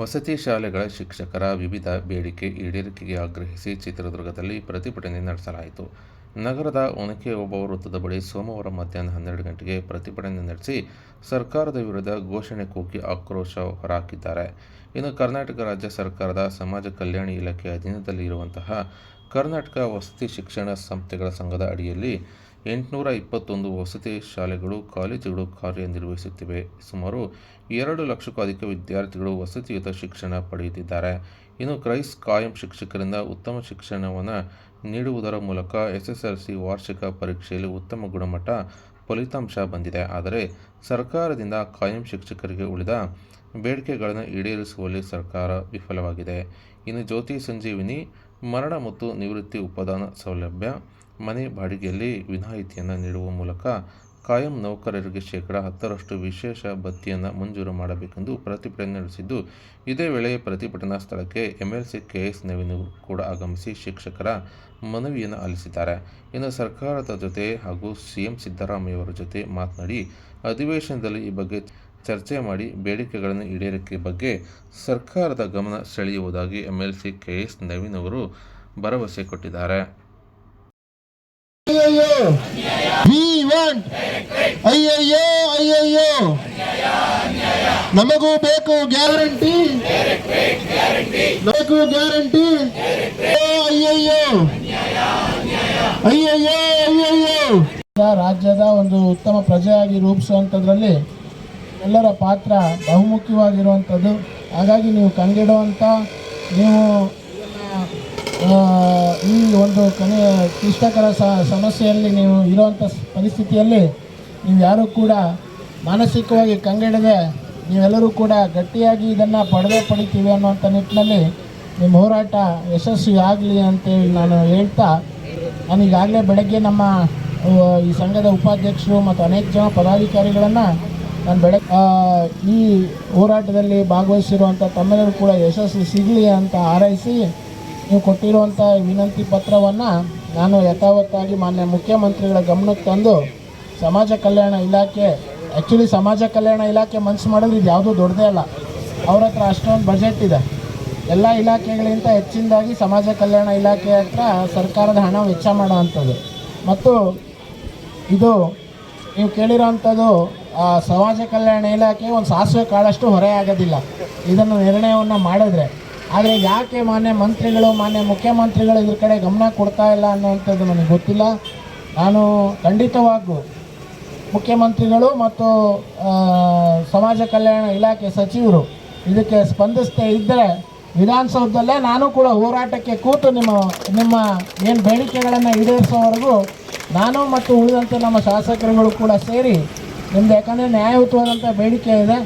ವಸತಿ ಶಾಲೆಗಳ ಶಿಕ್ಷಕರ ವಿವಿಧ ಬೇಡಿಕೆ ಈಡೇರಿಕೆಗೆ ಆಗ್ರಹಿಸಿ ಚಿತ್ರದುರ್ಗದಲ್ಲಿ ಪ್ರತಿಭಟನೆ ನಡೆಸಲಾಯಿತು. ನಗರದ ಒನಕೆ ಓಬವ್ವ ವೃತ್ತದ ಬಳಿ ಸೋಮವಾರ ಮಧ್ಯಾಹ್ನ ಹನ್ನೆರಡು ಗಂಟೆಗೆ ಪ್ರತಿಭಟನೆ ನಡೆಸಿ ಸರ್ಕಾರದ ವಿರುದ್ಧ ಘೋಷಣೆ ಕೂಗಿ ಆಕ್ರೋಶ ಹೊರಹಾಕಿದ್ದಾರೆ. ಇನ್ನು ಕರ್ನಾಟಕ ರಾಜ್ಯ ಸರ್ಕಾರದ ಸಮಾಜ ಕಲ್ಯಾಣ ಇಲಾಖೆ ಅಧೀನದಲ್ಲಿ ಇರುವಂತಹ ಕರ್ನಾಟಕ ವಸತಿ ಶಿಕ್ಷಣ ಸಂಸ್ಥೆಗಳ ಸಂಘದ ಅಡಿಯಲ್ಲಿ ಎಂಟುನೂರ ಇಪ್ಪತ್ತೊಂದು ವಸತಿ ಶಾಲೆಗಳು ಕಾಲೇಜುಗಳು ಕಾರ್ಯನಿರ್ವಹಿಸುತ್ತಿವೆ. ಸುಮಾರು ಎರಡು ಲಕ್ಷಕ್ಕೂ ಅಧಿಕ ವಿದ್ಯಾರ್ಥಿಗಳು ವಸತಿಯುತ ಶಿಕ್ಷಣ ಪಡೆಯುತ್ತಿದ್ದಾರೆ. ಇನ್ನು ಕ್ರೈಸ್ ಕಾಯಂ ಶಿಕ್ಷಕರಿಂದ ಉತ್ತಮ ಶಿಕ್ಷಣವನ್ನು ನೀಡುವುದರ ಮೂಲಕ ಎಸ್ಎಸ್ಎಲ್ಸಿ ವಾರ್ಷಿಕ ಪರೀಕ್ಷೆಯಲ್ಲಿ ಉತ್ತಮ ಗುಣಮಟ್ಟ ಫಲಿತಾಂಶ ಬಂದಿದೆ. ಆದರೆ ಸರ್ಕಾರದಿಂದ ಕಾಯಂ ಶಿಕ್ಷಕರಿಗೆ ಉಳಿದ ಬೇಡಿಕೆಗಳನ್ನು ಈಡೇರಿಸುವಲ್ಲಿ ಸರ್ಕಾರ ವಿಫಲವಾಗಿದೆ. ಇನ್ನು ಜ್ಯೋತಿ ಸಂಜೀವಿನಿ, ಮರಣ ಮತ್ತು ನಿವೃತ್ತಿ ಉಪದಾನ ಸೌಲಭ್ಯ ಮನೆ ಬಾಡಿಗೆಯಲ್ಲಿ ವಿನಾಯಿತಿಯನ್ನು ನೀಡುವ ಮೂಲಕ ಕಾಯಂ ನೌಕರರಿಗೆ ಶೇಕಡ ಹತ್ತರಷ್ಟು ವಿಶೇಷ ಭತ್ಯೆಯನ್ನು ಮಂಜೂರು ಮಾಡಬೇಕೆಂದು ಪ್ರತಿಭಟನೆ ನಡೆಸಿದ್ದು, ಇದೇ ವೇಳೆ ಪ್ರತಿಭಟನಾ ಸ್ಥಳಕ್ಕೆ ಎಂಎಲ್ಸಿ ಕೆಎಸ್ ನವೀನ್ ಕೂಡ ಆಗಮಿಸಿ ಶಿಕ್ಷಕರ ಮನವಿಯನ್ನು ಆಲಿಸಿದ್ದಾರೆ ಇನ್ನು ಸರ್ಕಾರದ ಜೊತೆ ಹಾಗೂ ಸಿಎಂ ಸಿದ್ದರಾಮಯ್ಯವರ ಜೊತೆ ಮಾತನಾಡಿ, ಅಧಿವೇಶನದಲ್ಲಿ ಈ ಬಗ್ಗೆ ಚರ್ಚೆ ಮಾಡಿ ಬೇಡಿಕೆಗಳನ್ನು ಈಡೇರಿಕೆ ಬಗ್ಗೆ ಸರ್ಕಾರದ ಗಮನ ಸೆಳೆಯುವುದಾಗಿ ಎಂಎಲ್ಸಿ ಕೆಎಸ್ ನವೀನ್ ಅವರು ಭರವಸೆ ಕೊಟ್ಟಿದ್ದಾರೆ. ಅಯ್ಯಯ್ಯೋ ವಿ ವಾಂಟ್ ಅಯ್ಯಯ್ಯೋ ಅಯ್ಯಯ್ಯೋ ನಮಗೂ ಬೇಕು ಗ್ಯಾರಂಟಿ. ಬೇಕು ಗ್ಯಾರಂಟಿ. ಅಯ್ಯಯ್ಯೋ ಅಯ್ಯಯ್ಯೋ ಅಯ್ಯಯ್ಯೋ ರಾಜ್ಯದ ಒಂದು ಉತ್ತಮ ಪ್ರಜೆಯಾಗಿ ರೂಪಿಸುವಂಥದ್ರಲ್ಲಿ ಎಲ್ಲರ ಪಾತ್ರ ಬಹುಮುಖ್ಯವಾಗಿರುವಂಥದ್ದು. ಹಾಗಾಗಿ ನೀವು ಕಂಗೆಡುವಂಥ, ನೀವು ಈ ಒಂದು ಕನೆ ಕ್ಲಿಷ್ಟಕರ ಸಮಸ್ಯೆಯಲ್ಲಿ ನೀವು ಇರುವಂಥ ಪರಿಸ್ಥಿತಿಯಲ್ಲಿ ನೀವು ಯಾರೂ ಕೂಡ ಮಾನಸಿಕವಾಗಿ ಕಂಗೆಡದೆ ನೀವೆಲ್ಲರೂ ಕೂಡ ಗಟ್ಟಿಯಾಗಿ ಇದನ್ನು ಪಡೆದೇ ಪಡಿತೀವಿ ಅನ್ನುವಂಥ ನಿಟ್ಟಿನಲ್ಲಿ ನಿಮ್ಮ ಹೋರಾಟ ಯಶಸ್ವಿ ಆಗಲಿ ಅಂತೇಳಿ ನಾನು ಹೇಳ್ತಾ, ನಾನು ಈಗಾಗಲೇ ಬೆಳಗ್ಗೆ ನಮ್ಮ ಈ ಸಂಘದ ಉಪಾಧ್ಯಕ್ಷರು ಮತ್ತು ಅನೇಕ ಜನ ಪದಾಧಿಕಾರಿಗಳನ್ನು ನಾನು ಬೆಳಗ್ಗೆ ಈ ಹೋರಾಟದಲ್ಲಿ ಭಾಗವಹಿಸಿರುವಂಥ ತಮ್ಮೆಲ್ಲರೂ ಕೂಡ ಯಶಸ್ಸು ಸಿಗಲಿ ಅಂತ ಹಾರೈಸಿ ನೀವು ಕೊಟ್ಟಿರುವಂಥ ವಿನಂತಿ ಪತ್ರವನ್ನು ನಾನು ಯಥಾವತ್ತಾಗಿ ಮಾನ್ಯ ಮುಖ್ಯಮಂತ್ರಿಗಳ ಗಮನಕ್ಕೆ ತಂದು ಸಮಾಜ ಕಲ್ಯಾಣ ಇಲಾಖೆ ಆ್ಯಕ್ಚುಲಿ ಸಮಾಜ ಕಲ್ಯಾಣ ಇಲಾಖೆ ಮನಸ್ಸು ಮಾಡಿದ್ರೆ ಇದು ಯಾವುದೂ ದೊಡ್ಡದೇ ಅಲ್ಲ. ಅವ್ರ ಹತ್ರ ಅಷ್ಟೊಂದು ಬಜೆಟ್ ಇದೆ. ಎಲ್ಲ ಇಲಾಖೆಗಳಿಗಿಂತ ಹೆಚ್ಚಿನದಾಗಿ ಸಮಾಜ ಕಲ್ಯಾಣ ಇಲಾಖೆ ಹತ್ರ ಸರ್ಕಾರದ ಹಣ ವೆಚ್ಚ ಮಾಡೋವಂಥದ್ದು. ಮತ್ತು ಇದು ನೀವು ಕೇಳಿರೋವಂಥದ್ದು ಸಮಾಜ ಕಲ್ಯಾಣ ಇಲಾಖೆ ಒಂದು ಸಾಸಿವೆ ಕಾಳಷ್ಟು ಹೊರೆ ಆಗೋದಿಲ್ಲ. ಇದನ್ನು ನಿರ್ಣಯವನ್ನು ಮಾಡಿದ್ರೆ ಆದರೆ ಯಾಕೆ ಮಾನ್ಯ ಮಂತ್ರಿಗಳು, ಮಾನ್ಯ ಮುಖ್ಯಮಂತ್ರಿಗಳು ಇದ್ರ ಕಡೆ ಗಮನ ಕೊಡ್ತಾ ಇಲ್ಲ ಅನ್ನುವಂಥದ್ದು ನನಗೆ ಗೊತ್ತಿಲ್ಲ. ನಾನು ಖಂಡಿತವಾಗೂ ಮುಖ್ಯಮಂತ್ರಿಗಳು ಮತ್ತು ಸಮಾಜ ಕಲ್ಯಾಣ ಇಲಾಖೆ ಸಚಿವರು ಇದಕ್ಕೆ ಸ್ಪಂದಿಸ್ತಾ ಇದ್ದರೆ ವಿಧಾನಸೌಧದಲ್ಲೇ ನಾನು ಕೂಡ ಹೋರಾಟಕ್ಕೆ ಕೂತು ನಿಮ್ಮ ನಿಮ್ಮ ಏನು ಬೇಡಿಕೆಗಳನ್ನು ಈಡೇರಿಸೋವರೆಗೂ ನಾನು ಮತ್ತು ಉಳಿದಂತೆ ನಮ್ಮ ಶಾಸಕರುಗಳು ಕೂಡ ಸೇರಿ ನಿಮ್ದು ಯಾಕಂದರೆ ನ್ಯಾಯಯುತವಾದಂಥ ಬೇಡಿಕೆ ಇದೆ.